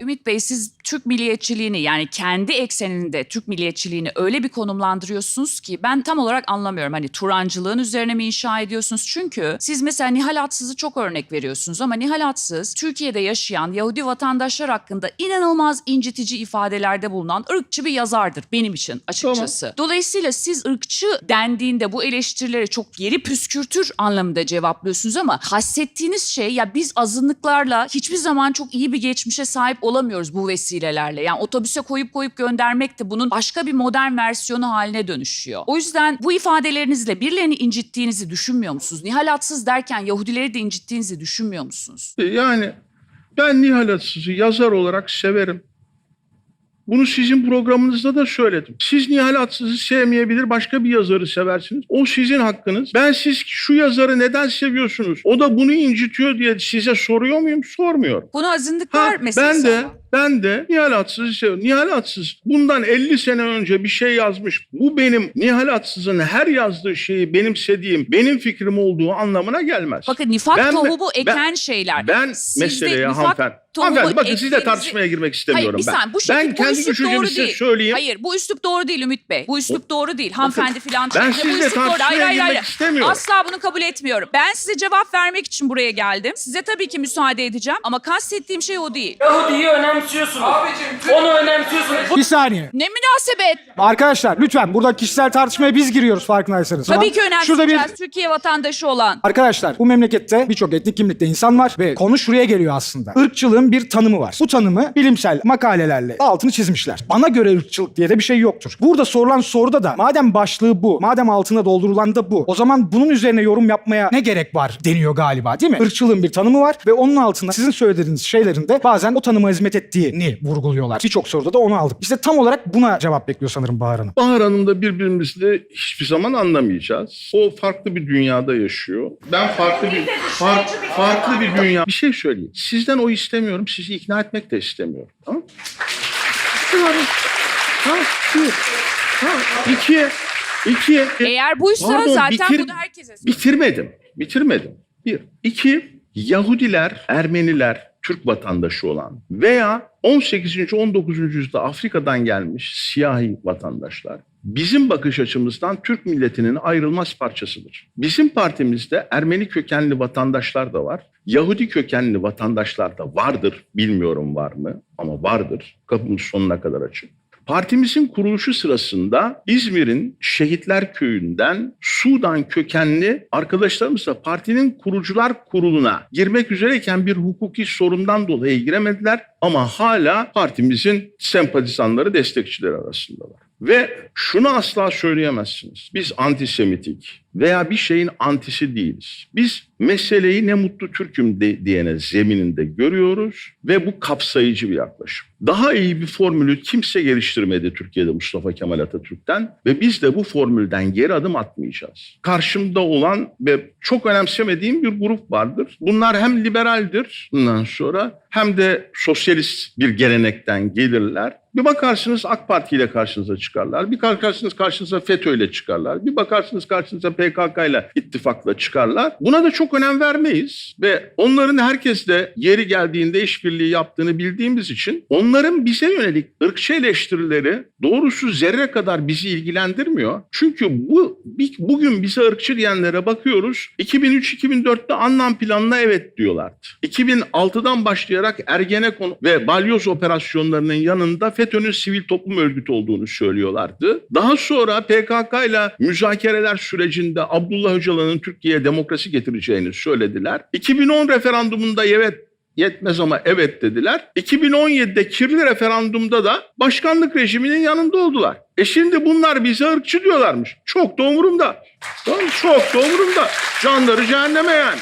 Ümit Bey siz Türk milliyetçiliğini yani kendi ekseninde Türk milliyetçiliğini öyle bir konumlandırıyorsunuz ki ben tam olarak anlamıyorum. Hani Turancılığın üzerine mi inşa ediyorsunuz? Çünkü siz mesela Nihal Atsız'ı çok örnek veriyorsunuz ama Nihal Atsız Türkiye'de yaşayan Yahudi vatandaşlar hakkında inanılmaz incitici ifadelerde bulunan ırkçı bir yazardır benim için açıkçası. Dolayısıyla siz ırkçı dendiğinde bu eleştirileri çok yeri püskürtür anlamında cevaplıyorsunuz ama hassettiğiniz şey ya biz azınlıklarla hiçbir zaman çok iyi bir geçmişe sahip olamıyoruz bu vesilelerle. Yani otobüse koyup koyup göndermek de bunun başka bir modern versiyonu haline dönüşüyor. O yüzden bu ifadelerinizle birilerini incittiğinizi düşünmüyor musunuz? Nihal Atsız derken Yahudileri de incittiğinizi düşünmüyor musunuz? Yani ben Nihal Atsız'ı yazar olarak severim. Bunu sizin programınızda da söyledim. Siz Nihal Atsız'ı sevmeyebilir, başka bir yazarı seversiniz. O sizin hakkınız. Ben siz şu yazarı neden seviyorsunuz? O da bunu incitiyor diye size soruyor muyum? Sormuyorum. Bunu Ha, azınlıklar meselesi ben de ama. ben de Nihal Atsız'ı seviyorum. Nihal Atsız bundan 50 sene önce bir şey yazmış. Bu benim Nihal Atsız'ın her yazdığı şeyi benimsediğim, benim fikrim olduğu anlamına gelmez. Bakın nifak Ben- tohumu ben- eken şeyler. Ben Sizde meseleye nifak hanımefendi. Tohumu Hanımefendi bakın sizle ektiğinizi- tartışmaya girmek istemiyorum Hayır bir ben. saniye bu şekil, ben bu kendi üslup düşüncemi doğru size değil. söyleyeyim. Hayır bu üslup doğru değil Ümit Bey. Bu üslup doğru değil. Hanımefendi filan. ben Bu sizle üslup doğru. tartışmaya Hayır, hayır, girmek hayır. istemiyorum. Asla bunu kabul etmiyorum. Ben size cevap vermek için buraya geldim. Size tabii ki müsaade edeceğim ama kastettiğim şey o değil. Yahudi'yi önemsiyorsunuz. Onu önemsiyorsunuz. Bir saniye. Ne münasebet. Arkadaşlar lütfen burada kişisel tartışmaya biz giriyoruz farkındaysanız. Tabii Tamam. ki Şurada bir. Türkiye vatandaşı olan. Arkadaşlar bu memlekette birçok etnik kimlikte insan var ve konu şuraya geliyor aslında. Irkçılığın bir tanımı var. Bu tanımı bilimsel makalelerle altını çizmişler. Bana göre ırkçılık diye de bir şey yoktur. Burada sorulan soruda da madem başlığı bu, madem altına doldurulan da bu, o zaman bunun üzerine yorum yapmaya ne gerek var deniyor galiba değil mi? Irkçılığın bir tanımı var ve onun altında sizin söylediğiniz şeylerin de bazen o tanıma hizmet ettiğini vurguluyorlar. Birçok soruda da onu aldık. İşte tam olarak buna cevap bekliyor sanırım Bahar Hanım. Bahar Hanım'da birbirimizi hiçbir zaman anlamayacağız. O farklı bir dünyada yaşıyor. Ben farklı bir fark, farklı bir dünya. Bir şey söyleyeyim. Sizden o istemiyorum. Sizi ikna etmek de istemiyorum. Tamam? Tamam. Tamam. Bir. Tamam. İki. İki. Eğer buysa Pardon, zaten bitir- bunu herkese Bitirmedim. Bitirmedim. Bir. İki. Yahudiler, Ermeniler, Türk vatandaşı olan veya 18. 19. yüzyılda Afrika'dan gelmiş siyahi vatandaşlar bizim bakış açımızdan Türk milletinin ayrılmaz parçasıdır. Bizim partimizde Ermeni kökenli vatandaşlar da var. Yahudi kökenli vatandaşlar da vardır. Bilmiyorum var mı ama vardır. Kapımız sonuna kadar açık. Partimizin kuruluşu sırasında İzmir'in Şehitler Köyü'nden Sudan kökenli arkadaşlarımızla partinin kurucular kuruluna girmek üzereyken bir hukuki sorundan dolayı giremediler ama hala partimizin sempatizanları, destekçileri arasındalar. Ve şunu asla söyleyemezsiniz. Biz antisemitik veya bir şeyin antisi değiliz. Biz meseleyi ne mutlu Türk'üm de, diyene zemininde görüyoruz ve bu kapsayıcı bir yaklaşım. Daha iyi bir formülü kimse geliştirmedi Türkiye'de Mustafa Kemal Atatürk'ten ve biz de bu formülden geri adım atmayacağız. Karşımda olan ve çok önemsemediğim bir grup vardır. Bunlar hem liberaldir bundan sonra hem de sosyalist bir gelenekten gelirler. Bir bakarsınız AK Parti ile karşınıza çıkarlar. Bir bakarsınız karşınıza FETÖ ile çıkarlar. Bir bakarsınız karşınıza PKK ile ittifakla çıkarlar. Buna da çok önem vermeyiz ve onların herkesle yeri geldiğinde işbirliği yaptığını bildiğimiz için onların bize yönelik ırkçı eleştirileri doğrusu zerre kadar bizi ilgilendirmiyor. Çünkü bu bugün bize ırkçı diyenlere bakıyoruz. 2003-2004'te anlam planına evet diyorlardı. 2006'dan başlayarak Ergenekon ve Balyoz operasyonlarının yanında FETÖ'nün sivil toplum örgütü olduğunu söylüyorlardı. Daha sonra PKK ile müzakereler sürecinde Abdullah Öcalan'ın Türkiye'ye demokrasi getireceğini söylediler. 2010 referandumunda evet yetmez ama evet dediler. 2017'de kirli referandumda da başkanlık rejiminin yanında oldular. E şimdi bunlar bize ırkçı diyorlarmış. Çok da umurumda. Çok da umurumda. Canları cehenneme yani.